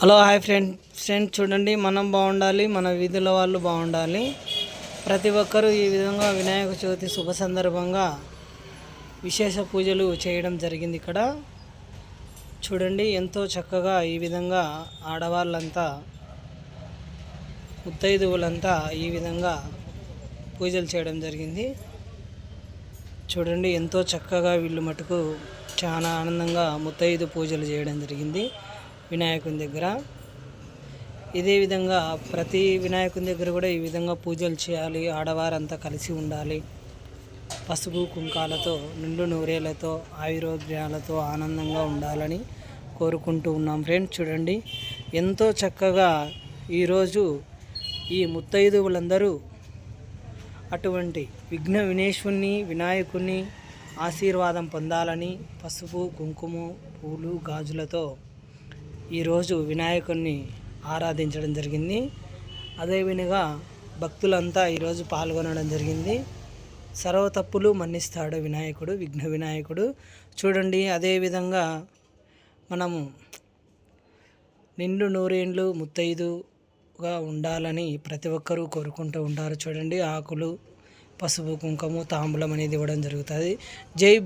Hello hi friend. Friend చూడండి మనం బాగుండాలి మన వీధుల వాళ్ళు బాగుండాలి. ప్రతి ఒక్కరూ ఈ విధంగా వినాయక చవితి శుభ సందర్భంగా విశేష పూజలు చేయడం జరిగింది ఇక్కడ. చూడండి ఎంతో చక్కగా ఈ విధంగా ఆడవాళ్ళంతా ముత్తైదువులంతా ఈ విధంగా పూజలు చేయడం జరిగింది. చూడండి ఎంతో చక్కగా వీళ్ళు మటుకు చాలా ఆనందంగా ముత్తైదు పూజలు చేయడం జరిగింది. వినాయకుని దగ్గర. ఇదే విధంగా ప్రతి వినాయకుని దగ్గర కూడా ఈ విధంగా పూజలు చేయాలి. ఆడవారంతా కలిసి ఉండాలి. పసుపు కుంకాలతో నిండు నూరేలతో ఆయురోగ్యాలతో ఆనందంగా ఉండాలని కోరుకుంటూ ఉన్నాం ఫ్రెండ్స్. చూడండి ఎంతో చక్కగా ఈరోజు ఈ ముత్తైదువులందరూ అటువంటి విఘ్న వినేశ్వరుని వినాయకుని ఆశీర్వాదం పొందాలని పసుపు కుంకుమ పూలు గాజులతో ఈరోజు వినాయకుడిని ఆరాధించడం జరిగింది. అదేవిధంగా భక్తులంతా ఈరోజు పాల్గొనడం జరిగింది. సర్వ తప్పులు మన్నిస్తాడు వినాయకుడు విఘ్న వినాయకుడు. చూడండి అదేవిధంగా మనము నిండు నూరేండ్లు ముత్తైదుగా ఉండాలని ప్రతి ఒక్కరూ కోరుకుంటూ ఉంటారు. చూడండి ఆకులు పసుపు కుంకుమ తాంబూలం అనేది ఇవ్వడం జరుగుతుంది. జై